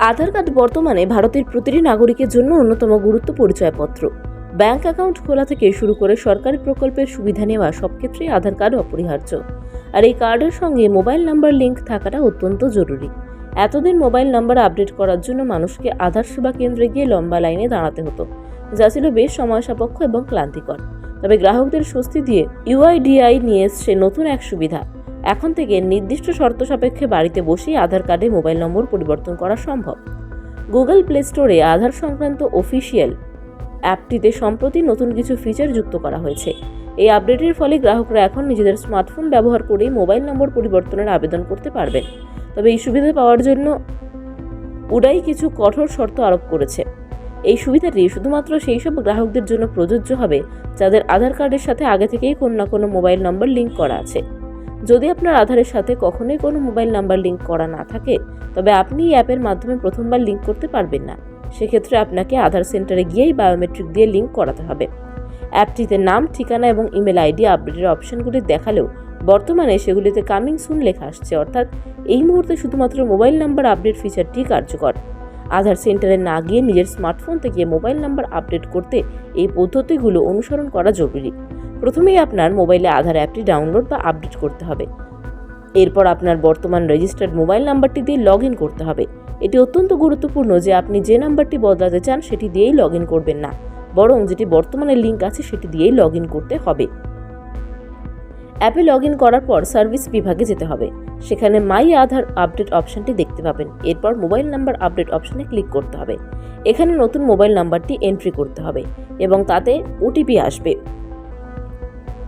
আধার card বর্তমানে ভারতের প্রতিটি নাগরিকের জন্য অন্যতম গুরুত্ব পরিচয়পত্র ব্যাংক অ্যাকাউন্ট খোলা থেকে শুরু করে সরকারি প্রকল্পের সুবিধা নেওয়া সব ক্ষেত্রেই আধার কার্ড অপরিহার্য। আর এই কার্ডের সঙ্গে মোবাইল নাম্বার লিঙ্ক থাকাটা অত্যন্ত জরুরি। এতদিন মোবাইল নাম্বার আপডেট করার জন্য মানুষকে আধার সেবা কেন্দ্রে গিয়ে লম্বা লাইনে দাঁড়াতে হতো, যা ছিল বেশ সময় সাপেক্ষ এবং ক্লান্তিকর। তবে গ্রাহকদের স্বস্তি দিয়ে ইউআইডিআই নিয়ে এসছে নতুন এক সুবিধা। এখন থেকে নির্দিষ্ট শর্ত সাপেক্ষে বাড়িতে বসেই আধার কার্ডে মোবাইল নম্বর পরিবর্তন করা সম্ভব। গুগল প্লে স্টোরে আধার সংক্রান্ত অফিসিয়াল অ্যাপটিতে সম্প্রতি নতুন কিছু ফিচার যুক্ত করা হয়েছে। এই আপডেটের ফলে গ্রাহকরা এখন নিজেদের স্মার্টফোন ব্যবহার করেই মোবাইল নম্বর পরিবর্তনের আবেদন করতে পারবেন। তবে এই সুবিধা পাওয়ার জন্য উডাই কিছু কঠোর শর্ত আরোপ করেছে। এই সুবিধাটি শুধুমাত্র সেই সব গ্রাহকদের জন্য প্রযোজ্য হবে, যাদের আধার কার্ডের সাথে আগে থেকেই কোনো না কোনো মোবাইল নম্বর লিঙ্ক করা আছে। যদি আপনার আধারের সাথে কখনোই কোনো মোবাইল নাম্বার লিঙ্ক করা না থাকে, তবে আপনি এই অ্যাপের মাধ্যমে প্রথমবার লিঙ্ক করতে পারবেন না। সেক্ষেত্রে আপনাকে আধার সেন্টারে গিয়েই বায়োমেট্রিক দিয়ে লিঙ্ক করাতে হবে। অ্যাপটিতে নাম, ঠিকানা এবং ইমেল আইডি আপডেটের অপশনগুলি দেখালেও বর্তমানে সেগুলিতে কামিং সুন লেখা আসছে। অর্থাৎ এই মুহূর্তে শুধুমাত্র মোবাইল নাম্বার আপডেট ফিচারটি কার্যকর। আধার সেন্টারে না গিয়ে নিজের স্মার্টফোন থেকে মোবাইল নাম্বার আপডেট করতে এই পদ্ধতিগুলো অনুসরণ করা জরুরি। প্রথমেই আপনার মোবাইলে আধার অ্যাপটি ডাউনলোড বা আপডেট করতে হবে। এরপর আপনার বর্তমান রেজিস্টার্ড মোবাইল নাম্বারটি দিয়ে লগ ইন করতে হবে। এটি অত্যন্ত গুরুত্বপূর্ণ যে আপনি যে নাম্বারটি বদলাতে চান সেটি দিয়েই লগ ইন করবেন না, বরং যেটি বর্তমানে লিঙ্ক আছে সেটি দিয়েই লগ ইন করতে হবে। অ্যাপে লগ ইন করার পর সার্ভিস বিভাগে যেতে হবে। সেখানে মাই আধার আপডেট অপশনটি দেখতে পাবেন। এরপর মোবাইল নাম্বার আপডেট অপশনে ক্লিক করতে হবে। এখানে নতুন মোবাইল নাম্বারটি এন্ট্রি করতে হবে এবং তাতে ওটিপি আসবে।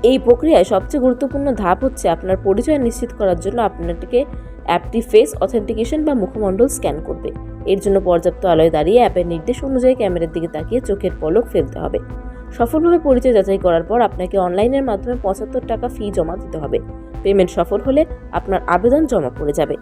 এই প্রক্রিয়ায় সবচেয়ে গুরুত্বপূর্ণ ধাপ হচ্ছে আপনার পরিচয় নিশ্চিত করার জন্য আপনাকে অ্যাপটি ফেস অথেন্টিকেশন বা মুখমণ্ডল স্ক্যান করবে। এর জন্য পর্যাপ্ত আলোয় দাঁড়িয়ে অ্যাপের নির্দেশ অনুযায়ী ক্যামেরার দিকে তাকিয়ে চোখের পলক ফেলতে হবে। সফলভাবে পরিচয় যাচাই করার পর আপনাকে অনলাইনের মাধ্যমে পঁচাত্তর টাকা ফি জমা দিতে হবে। পেমেন্ট সফল হলে আপনার আবেদন জমা পড়ে যাবে।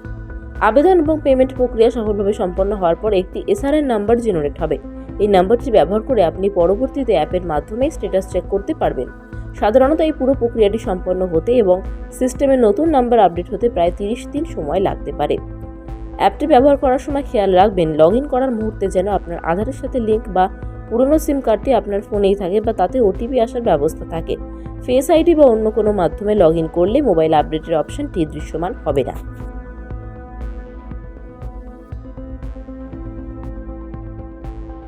আবেদন এবং পেমেন্ট প্রক্রিয়া সফলভাবে সম্পন্ন হওয়ার পর একটি এসআরএন নাম্বার জেনারেট হবে। এই নাম্বারটি ব্যবহার করে আপনি পরবর্তীতে অ্যাপের মাধ্যমে স্ট্যাটাস চেক করতে পারবেন। সাধারণত এই পুরো প্রক্রিয়াটি সম্পন্ন হতে এবং সিস্টেমে নতুন নাম্বার আপডেট হতে প্রায় তিরিশ দিন সময় লাগতে পারে। অ্যাপটি ব্যবহার করার সময় খেয়াল রাখবেন লগ ইন করার মুহূর্তে যেন আপনার আধারের সাথে লিঙ্ক বা পুরনো সিম কার্ডটি আপনার ফোনেই থাকে বা তাতে ওটিপি আসার ব্যবস্থা থাকে। ফেস আইডি বা অন্য কোনো মাধ্যমে লগ ইন করলে মোবাইল আপডেটের অপশনটি দৃশ্যমান হবে না।